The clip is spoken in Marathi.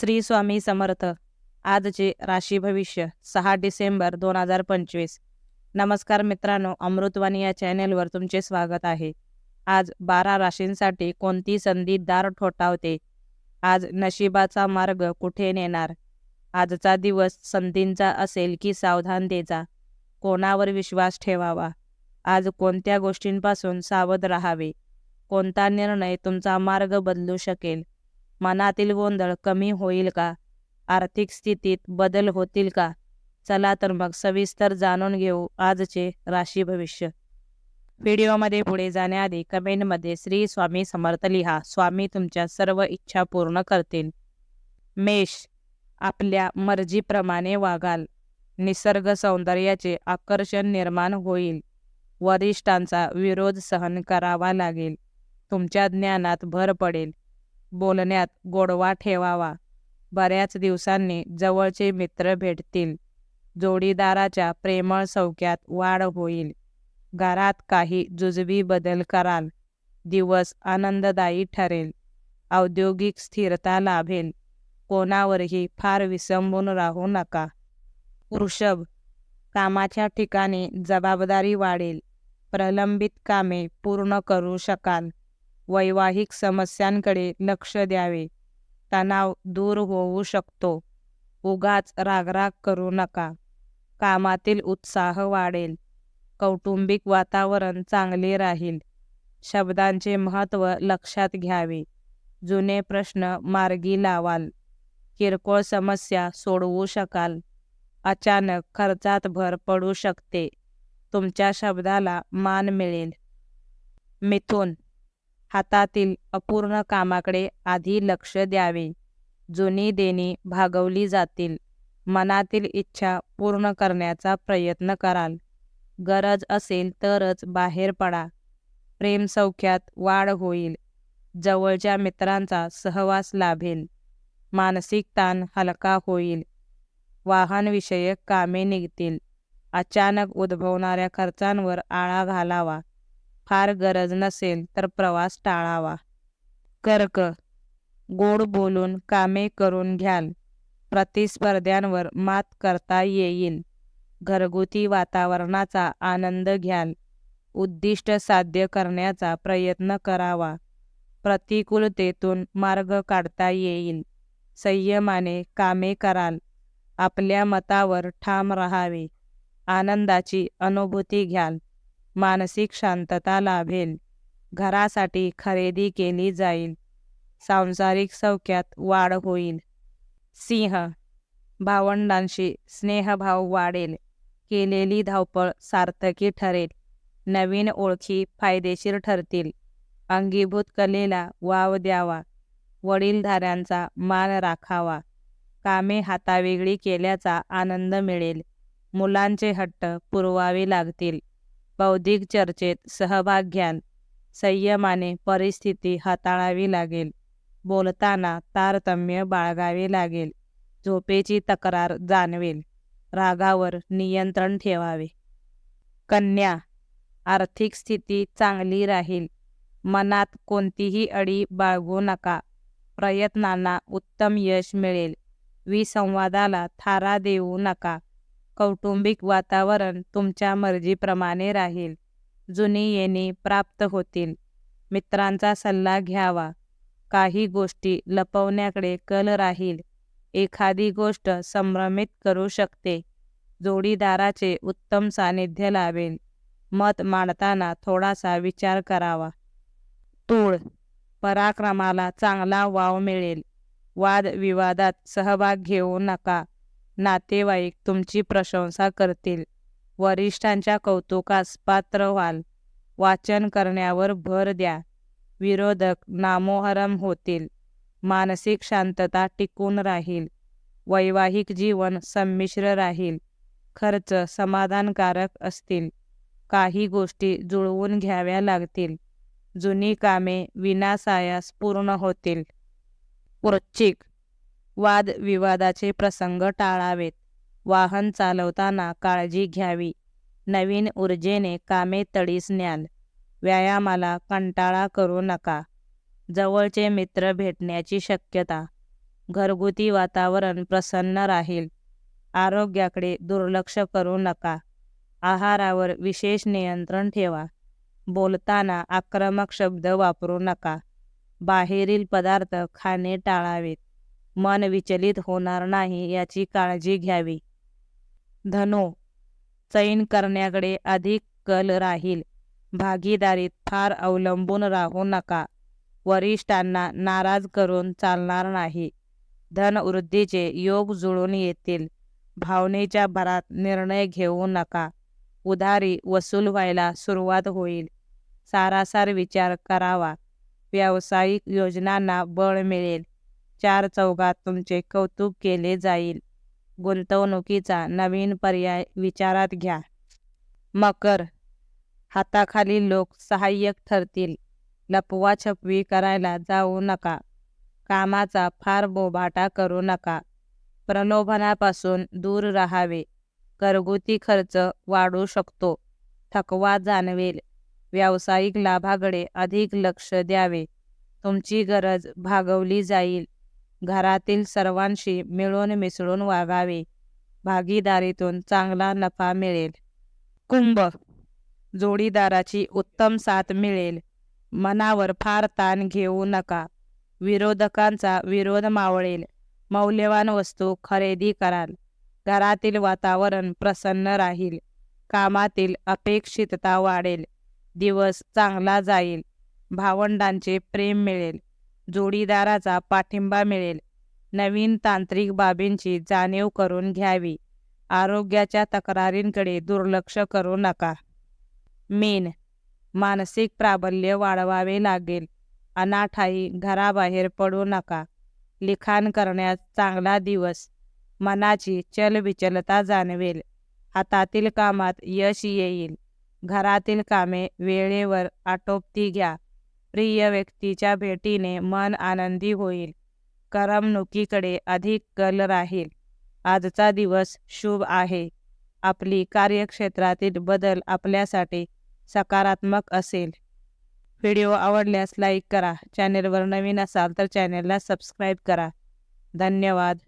श्री स्वामी समर्थ. आजचे राशी भविष्य सहा डिसेंबर दोन हजार पंचवीस. नमस्कार मित्रांनो अमृतवाणी या चॅनेलवर तुमचे स्वागत आहे. आज बारा राशींसाठी कोणती संधी दार ठोठावते? आज नशिबाचा मार्ग कुठे नेणार? आजचा दिवस संधींचा असेल की सावधानतेचा कोणावर विश्वास ठेवावा? आज कोणत्या गोष्टींपासून सावध राहावे? कोणता निर्णय तुमचा मार्ग बदलू शकेल? मनातील गोंधळ कमी होईल का? आर्थिक स्थितीत बदल होतील का? चला तर मग सविस्तर जाणून घेऊ आजचे राशी भविष्य. व्हिडिओमध्ये पुढे जाण्याआधी कमेंटमध्ये श्री स्वामी समर्थ लिहा. स्वामी तुमच्या सर्व इच्छा पूर्ण करतील. मेष आपल्या मर्जीप्रमाणे वागाल. निसर्ग सौंदर्याचे आकर्षण निर्माण होईल. वरिष्ठांचा विरोध सहन करावा लागेल. तुमच्या ज्ञानात भर पडेल. बोलण्यात गोडवा ठेवावा. बऱ्याच दिवसांनी जवळचे मित्र भेटतील. जोडीदाराच्या प्रेमळ सौख्यात वाढ होईल. घरात काही जुजबी बदल कराल. दिवस आनंददायी ठरेल. औद्योगिक स्थिरता लाभेल. कोणावरही फार विसंबून राहू नका. वृषभ कामाच्या ठिकाणी जबाबदारी वाढेल. प्रलंबित कामे पूर्ण करू शकाल. वैवाहिक समस्यांकडे लक्ष द्यावे. तणाव दूर होऊ शकतो. उगाच रागराग करू नका. कामातील उत्साह वाढेल. कौटुंबिक वातावरण चांगले राहील. शब्दांचे महत्त्व लक्षात घ्यावे. जुने प्रश्न मार्गी लावाल. किरकोळ समस्या सोडवू शकाल. अचानक खर्चात भर पडू शकते. तुमच्या शब्दाला मान मिळेल. मिथुन हातातील अपूर्ण कामाकडे आधी लक्ष द्यावे. जुनी देणी भागवली जातील. मनातील इच्छा पूर्ण करण्याचा प्रयत्न कराल. गरज असेल तरच बाहेर पडा. प्रेमसौख्यात वाढ होईल. जवळच्या मित्रांचा सहवास लाभेल. मानसिक ताण हलका होईल. वाहनविषयक कामे निघतील. अचानक उद्भवणाऱ्या खर्चांवर आळा घालावा. फार गरज नसेल तर प्रवास टाळावा. कर्क. गोड बोलून कामे करून घ्याल. प्रतिस्पर्ध्यांवर मात करता येईल. घरगुती वातावरणाचा आनंद घ्याल. उद्दिष्ट साध्य करण्याचा प्रयत्न करावा. प्रतिकूलतेतून मार्ग काढता येईल. संयमाने कामे कराल. आपल्या मतावर ठाम राहावे. आनंदाची अनुभूती घ्याल. मानसिक शांतता लाभेल. घरासाठी खरेदी केली जाईल. सांसारिक सौख्यात वाढ होईल. सिंह भावंडांशी स्नेहभाव वाढेल. केलेली धावपळ सार्थकी ठरेल. नवीन ओळखी फायदेशीर ठरतील. अंगीभूत कलेला वाव द्यावा. वडीलधाऱ्यांचा मान राखावा. कामे हातावेगळी केल्याचा आनंद मिळेल. मुलांचे हट्ट पुरवावे लागतील. बौद्धिक चर्चेत सहभाग घ्याल संयमाने परिस्थिती हाताळावी लागेल. बोलताना तारतम्य बाळगावे लागेल. झोपेची तक्रार जाणवेल. रागावर नियंत्रण ठेवावे. कन्या आर्थिक स्थिती चांगली राहील. मनात कोणतीही अडी बाळगू नका. प्रयत्नांना उत्तम यश मिळेल. विसंवादाला थारा देऊ नका. कौटुंबिक वातावरण तुमच्या मर्जीप्रमाणे राहील. जुनी येणी प्राप्त होतील. मित्रांचा सल्ला घ्यावा. काही गोष्टी लपवण्याकडे कल राहील. एखादी गोष्ट संभ्रमित करू शकते. जोडीदाराचे उत्तम सानिध्य लावेल. मत मांडताना थोडासा विचार करावा. तूळ. पराक्रमाला चांगला वाव मिळेल. वादविवादात सहभाग घेऊ नका. नातेवाईक तुमची प्रशंसा करतील. वरिष्ठांच्या कौतुकास पात्र व्हाल. वाचन करण्यावर भर द्या. विरोधक नामोहरम होतील. मानसिक शांतता टिकून राहील. वैवाहिक जीवन संमिश्र राहील. खर्च समाधानकारक असतील. काही गोष्टी जुळवून घ्याव्या लागतील. जुनी कामे विनासायास पूर्ण होतील. वृश्चिक वादविवादाचे प्रसंग टाळावेत. वाहन चालवताना काळजी घ्यावी. नवीन ऊर्जेने कामे तडीस न्याल. व्यायामाला कंटाळा करू नका. जवळचे मित्र भेटण्याची शक्यता. घरगुती वातावरण प्रसन्न राहील. आरोग्याकडे दुर्लक्ष करू नका. आहारावर विशेष नियंत्रण ठेवा. बोलताना आक्रमक शब्द वापरू नका. बाहेरील पदार्थ खाणे टाळावेत. मन विचलित होणार नाही याची काळजी घ्यावी. धनो चैन करण्याकडे अधिक कल राहील. भागीदारीत फार अवलंबून राहू नका. वरिष्ठांना नाराज करून चालणार नाही. धनवृद्धीचे योग जुळून येतील. भावनेच्या भरात निर्णय घेऊ नका. उधारी वसूल व्हायला सुरुवात होईल. सारासार विचार करावा. व्यावसायिक योजनांना बळ मिळेल. चार चौघात तुमचे कौतुक केले जाईल. गुंतवणुकीचा नवीन पर्याय विचारात घ्या. मकर हाताखाली लोक सहाय्यक ठरतील. लपवाछपवी करायला जाऊ नका. कामाचा फार बोभाटा करू नका. प्रलोभनापासून दूर राहावे. घरगुती खर्च वाढू शकतो. थकवा जाणवेल. व्यावसायिक लाभाकडे अधिक लक्ष द्यावे. तुमची गरज भागवली जाईल. घरातील सर्वांशी मिळून मिसळून वागावे. भागीदारीतून चांगला नफा मिळेल. कुंभ. जोडीदाराची उत्तम साथ मिळेल. मनावर फार ताण घेऊ नका. विरोधकांचा विरोध मावळेल. मौल्यवान वस्तू खरेदी कराल. घरातील वातावरण प्रसन्न राहील. कामातील अपेक्षितता वाढेल. दिवस चांगला जाईल. भावंडांचे प्रेम मिळेल. जोडीदाराचा पाठिंबा मिळेल. नवीन तांत्रिक बाबींची जाणीव करून घ्यावी. आरोग्याच्या तक्रारींकडे दुर्लक्ष करू नका. मेन. मानसिक प्राबल्य वाढवावे लागेल. अनाठाई घराबाहेर पडू नका. लिखाण करण्यास चांगला दिवस. मनाची चलविचलता जाणवेल. हातातील कामात यश येईल. घरातील कामे वेळेवर आटोपती घ्या. प्रिय व्यक्तीच्या भेटीने मन आनंदी होईल. करमणुकीकडे अधिक कल राहील. आजचा दिवस शुभ आहे. आपली कार्यक्षेत्रातील बदल आपल्यासाठी सकारात्मक असेल. व्हिडिओ आवडल्यास लाईक करा. चॅनेलवर नवीन असाल तर चॅनेलला सबस्क्राईब करा. धन्यवाद.